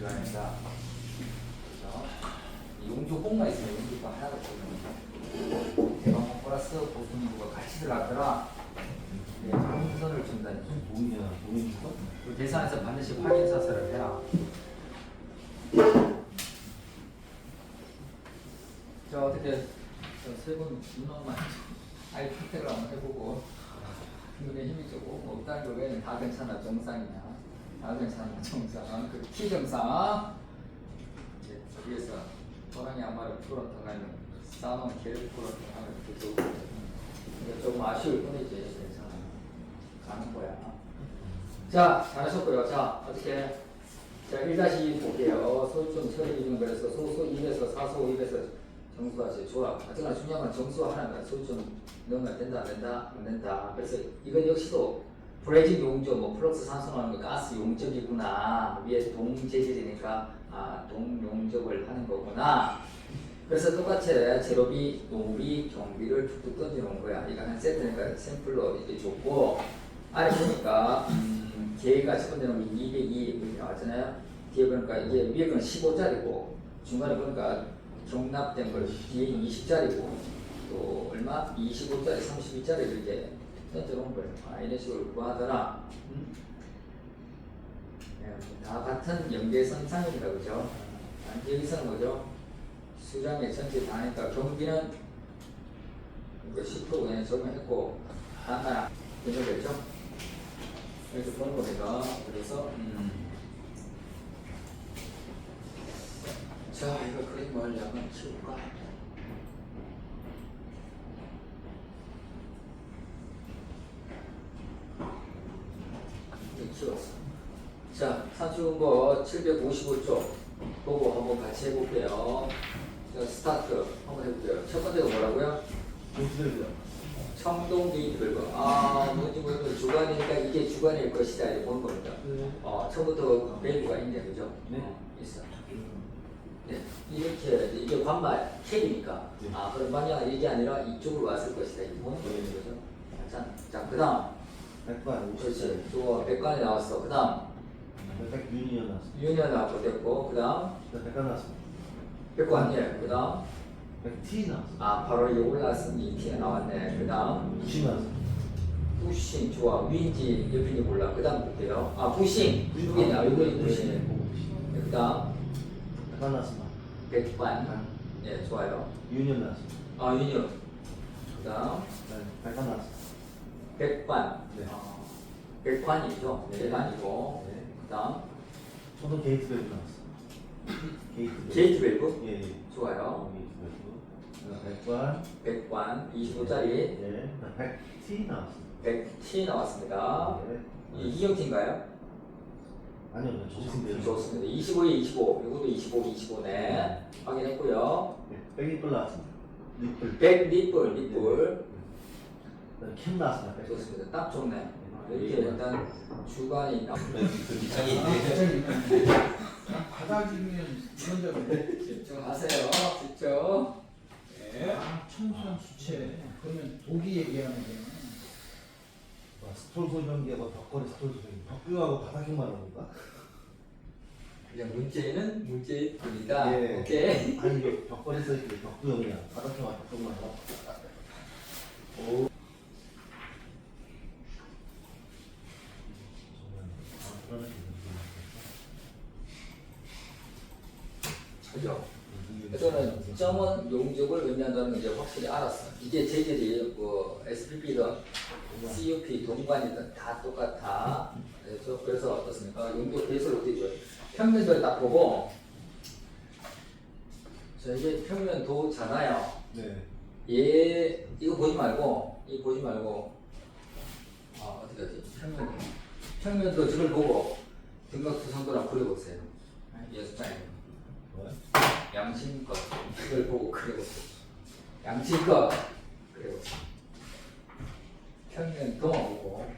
불가능하다. 그죠? 용조 뽕만 있으면 용조가 하나도 없거든요. 대방공 플러스 보수민구가 같이 들어갔더라. 네, 공선을 준다니. 동이야, 동이 거? 그 계산에서 반드시 확인 사설을 해라. 자 어떻게 세분 민원만 아이 선택을 한번 해보고 눈에 힘이 조금 뭐 다른 거 외에는 다 괜찮아 정상이냐 다 괜찮아 정상 그키 정상 이제 저기에서 호랑이 한 마리 풀어터가면 싸놓은 개를 풀어터가면 그 좋고 근데 조금 아쉬울 뿐이지 괜찮아 가는 거야 자, 잘하셨고요. 자, 어떻게? 자, 1-2 볼게요. 소좀 처리 기준 그래서 소수 2에서 사소 2에서 정수하시 좋아. 하지만 중요한 건 정수 하나면 소좀 넣으면 된다, 안 된다, 안 된다. 그래서 이건 역시도 브레이징 용적, 뭐 플럭스 산소 나오는 거 가스 용적이구나. 위에 동재질이니까 아, 동용적을 하는 거구나. 그래서 똑같이 제로비, 노비, 경비를 툭툭 던져놓은 거야. 이거 한 세트니까 샘플로 이렇게 줬고 아래 보니까 음, 개가 첫 번째 는202 이렇게 나왔잖아요. 뒤에 보니까 이게 위에 건 15짜리고 중간에 보니까 경납된 걸 뒤에 20짜리고 또 얼마? 25짜리, 32짜리를 이렇게 던져놓은 거예요. 아, 이런 식으로 구하더라. 음? 네, 다 같은 연계선 상입니다. 그죠? 아, 여기서는 뭐죠? 수량의 전체 다니까 이거 10% 그냥 적용했고 하나 되겠죠? 이렇게 보는 겁니다. 그래서 음. 자 이거 그림을 약간 키울까? 이제 키웠어. 자 산수근거 755쪽 보고 한번 같이 해볼게요. 자 스타트 한번 해볼게요. 첫 번째가 뭐라고요? 동수들이야. 청동 게이트별거 아 뭔지 모르면 주관이니까 이게 주관일 것이다 이렇게 보는 겁니다. 네. 어 처음부터 밸류가 있네 그죠? 네. 어, 있어. 네 이렇게 이게 관말 캡이니까 네. 아 그럼 만약 이게 아니라 이쪽으로 왔을 것이다 이렇게 보는 거죠 그죠? 자, 자 그다음 백반 그렇지 좋아 백관이 나왔어 그다음 백윤이야 나왔어. 유니언 나왔고 됐고 그 다음 백관 나왔어. 백관 예 그 다음 백티 나왔어. 아 바로 이 올라왔으니 T가 나왔네 그 다음 부시 나왔어. 부싱 좋아 위인지 옆인지 몰라 그 다음 볼게요 아 부싱 이게냐 이거 부싱 그 다음 백관 나왔어. 백반 예 좋아요 유니언 나왔어. 아 유니언 그 다음 네, 백관 나왔어. 백반 네. 어, 백관이죠 네. 백반이고 네. 그 다음 저도 게이트 밸브 나왔어. 게이트 밸브. 게이트 밸브 예, 예. 좋아요 어, 게이트 밸브. 백관. 백관 25짜리 예. 백티 나왔어. 100T 나왔습니다 예. 이 이형티인가요? 아니요, 네, 좋습니다. 좋습니다 25에 25 이것도 25 25네 확인했고요 네, 백이뿔 나왔습니다. 리뿔. 백 리플 리플 그다음 캠 나왔습니다. 백. 좋습니다. 딱 좋네. 아, 이렇게 일단 주관이 나. 바닥이면 이런 적은 집중하세요. 집중. 네. 아 청소년 수채 그러면 독이 얘기하는 게 와, 스톨 소변기하고 벽걸이 스톨 소변기. 벽뷰하고 바닥에만 하는 건가? 그냥 문제는 문제뿐이다. 예. 오케이. 아니 벽걸이 써있고 벽부형이야. 바닥에만 벽부형만 하고. 오. 정말 아, 그죠? 저는 점원 용적을 의미한다는 걸 이제 확실히 알았어. 이게 재질이 뭐 SPP든 CUP 동반이든 다 똑같아. 그래서 그래서 어떻습니까? 용도 배수를 어떻게 줘요? 평면도를 딱 보고 자 이게 평면도잖아요. 네. 얘 이거 보지 말고 이거 보지 말고 아 어떻게 하지 평면 평면도 저걸 보고 등각투성도랑 그려보세요 연습장에 뭐야? 양심껏 이걸 보고 그려보세요 양심껏 그려보세요 평면도만 보고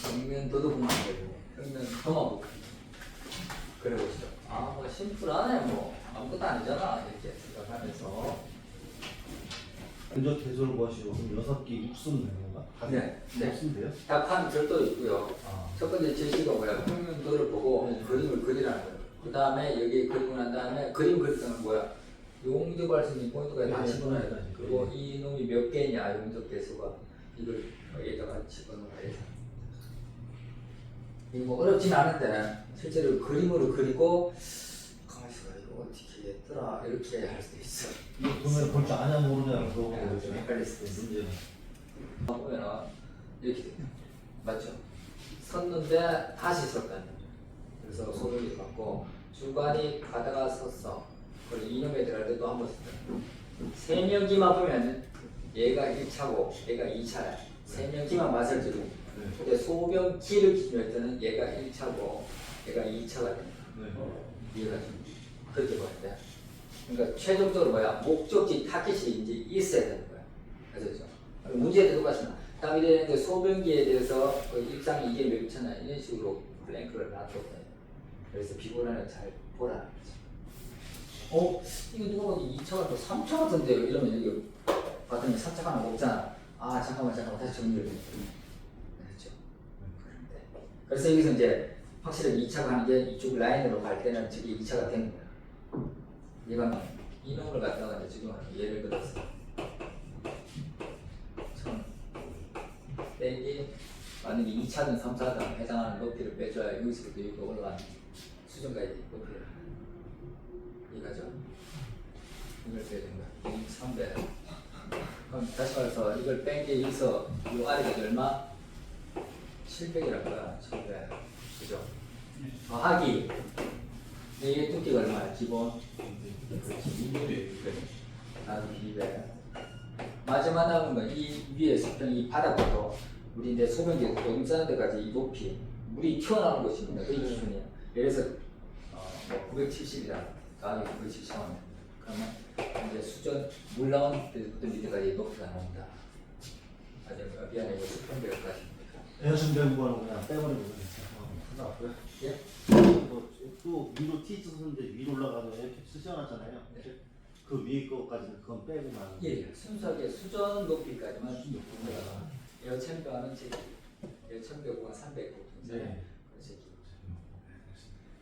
정면도도 보면 안 되고 평면도만 보고 그려보시죠 아뭐 심플하네 뭐 아무것도 아니잖아 이렇게 생각하면서 먼저 개소를 거시고 그럼 여섯 개 육수는 되는 건가? 네, 네. 육수는 돼요? 답하는 별도로 있고요. 아. 첫 번째 제시가 뭐야? 평면도를 그 다음에 여기 그리고 난 다음에 그림 그릴 때는 뭐야? 용접할 수 있는 포인트가 다 네, 집어넣어야 돼. 네. 그리고 이 놈이 몇 개냐 용접 개수가 이걸 여기다가 집어넣어야 돼. 이거 뭐 어렵진 않은데 실제로 그림으로 그리고 가만 있어 이거 어떻게 했더라 이렇게 할 수도 있어. 보면 볼 줄 아냐 모르냐 그거 네, 보고 좀 헷갈릴 수도 있어. 문제는 보면은 이렇게 돼. 맞죠? 섰는데 다시 거죠. 그래서 소름이 받고 주관이 가다가 섰어. 그리고 이놈에 들어갈 때또 한번 섰다. 세 명기만 보면 얘가 1차고 얘가 2차야. 세 명기만 주고. 네. 근데 소변기를 기준으로 할 때는 얘가 1차고 얘가 2차가 돼. 네. 이해가 좀 그렇게 보는데. 그러니까 최종적으로 뭐야? 목적지 타깃이 이제 있어야 되는 거야. 아시죠? 문제에 똑같습니다. 다음 이제 소변기에 대해서 그 입상 이게 몇 차나 이런 식으로 블랭크를 놔뒀다. 그래서 비고란을 잘 거죠. 어, 이거 누가 봐도 2차 같고 3차 같은데요? 이러면 여기 봤더니 3차 하나 없잖아. 아, 잠깐만, 잠깐만. 다시 정리를 해. 그렇죠. 그런데. 그래서 여기서 이제 확실히 2차가 하는 게 이쪽 라인으로 갈 때는 저기 2차가 되는 거야. 얘가 이놈을 갖다가 이제 지금 예를 들어서 천 빼기 만약에 2차든 3차든 해당하는 높이를 빼줘야 여기서부터 여기 올라가는 수준까지 높이를 이거죠. 이걸 빼야 된다. 300. 그럼 다시 말해서 이걸 뺀 게 여기서 이 아래가 얼마? 700이란 거야. 700. 그죠? 더하기 이게 두께가 얼마야? 기본 그렇지 200. 나도 200. 마지막 남은 건 이 위에 수평 이 바닥부터 우리 이제 소변기 싸는 데까지 이 높이 물이 튀어나오는 것입니다. 그게 기준이에요. 예를 들어서 970이다. 가격이 970 나오면 그러면 이제 수전 물 나온 데부터 밑에까지 높이가 나온다. 아주 어, 미안해 이거 수평배까지. 에어컨 배구하는 그냥 빼버리고 그냥 상관없고요. 예? 뭐또 위로 티 쓰는데 위로 올라가면 이렇게 쓰셔놨잖아요. 네. 그 위에 거까지는 그건 빼고만. 예, 순수하게 수전 높이까지만 높입니다. 에어 챔버는 제 에어 챔버가 300 정도. 네.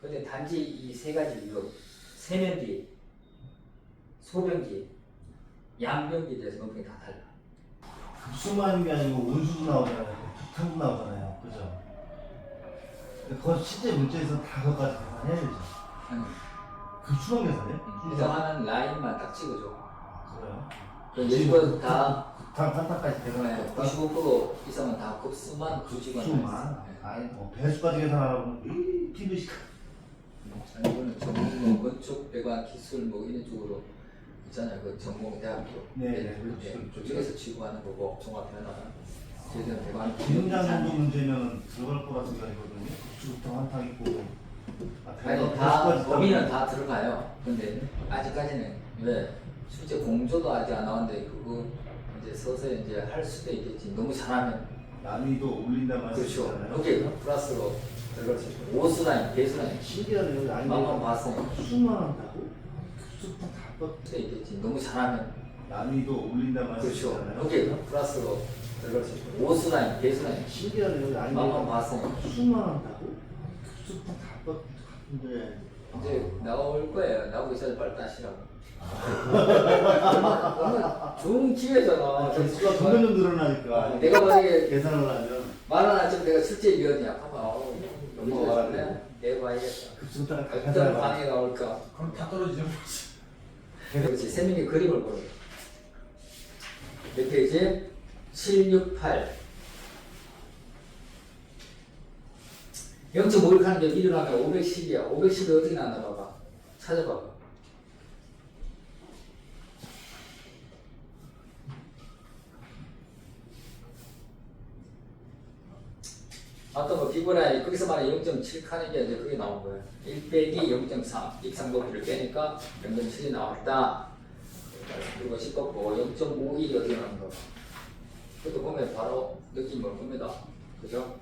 근데 단지 이 세 가지 이거 세면기, 소변기, 양변기에 대해서 높이가 다 달라. 게 아니고 온수도 나오잖아요. 북한도 나오잖아요. 그죠? 근데 그건 실제 문제에서 다 그것까지 계산해야 되죠. 아니, 그 수만 계산해? 해당하는 라인만 딱 찍어줘. 아, 그래요? 그 예전 다단 한타까지 계산해야 95% 이상은 다 급수만 구직원. 수만. 아니 뭐 배수까지 계산하라고 TV식. 아니 이거는 전문 뭐 건축 배관 기술 뭐 이런 쪽으로 있잖아요. 그 전공 대학교. 네, 네, 네, 그렇죠. 그쪽에서 지구하는 거고 종합 변화. 저희들은 배관 기능장 정도 문제면 들어갈 거라 생각이거든요. 국수부터 한탕 있고. 아, 아니 다 범위는 다 들어가요. 근데 아직까지는 왜 실제 공조도 아직 안 나왔는데 그거 이제 서서히 이제 할 수도 있겠지. 너무 잘하면 난이도 올린다 그렇죠. 말씀이잖아요. 여기 플러스로 있고 오수라인, 배수라인 신기하네요. 난이도 만만 봤어요. 수만 한다고? 국수부터 다 뻗. 수도 있겠지. 너무 잘하면 난이도 올린다 그렇죠. 말씀이잖아요. 여기 플러스로 있고 오수라인, 배수라인 신기하네요. 만만 난이도 봤어요. 수만 한다고? 국수부터 다 뻗. 같은데. 이제 나올 거예요. 나오기 전에 빨리 따시라고. 얼마나, 얼마나 좋은 기회잖아. 개수가 점점 늘어나니까. 내가 만약에 계산을 하면 말은 하지만 내가 실제 미연이야. 봐봐. 너무 넘어가야 잘하네. 내가 봐야겠다. 급수부터 다 어떤 계산을 하면. 방해가 올까? 그럼 다 떨어지죠. 그렇지. 세민이 그림을 보여. 몇 페이지? 768. 0.5를 하는 게 1을 하면 510이야. 510이 어떻게 나왔나 봐봐. 찾아봐봐. 어떤 거 비브라이 거기서 말해 0.7 하는 게 이제 그게 나온 거야. 1 빼기 0.3 입상 높이를 빼니까 0.7이 나왔다. 그리고 씹었고 0.51이 어떻게 나온 거. 그것도 보면 바로 느낌이 올 겁니다. 그죠?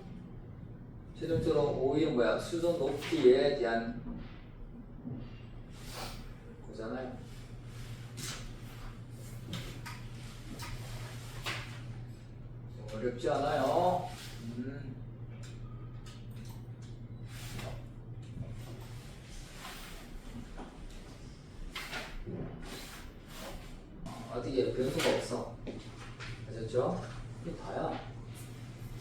최종적으로 5일은 뭐야? 수도 높이에 대한 거잖아요. 어렵지 않아요. 음. 어디에 변수가 없어. 아셨죠? 이게 다야.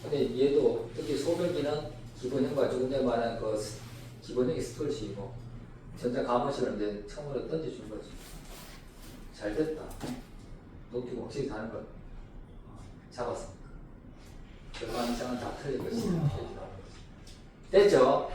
근데 얘도 특히 소변기는 기본형과 조금 전에 말한 그 스- 기본형이 스톨식이고 전자 가마식을 이제 처음으로 던져준 거지. 잘 됐다. 높이가 확실히 다른 걸 잡았습니다. 절반 이상은 다 틀리고 있습니다. 됐죠?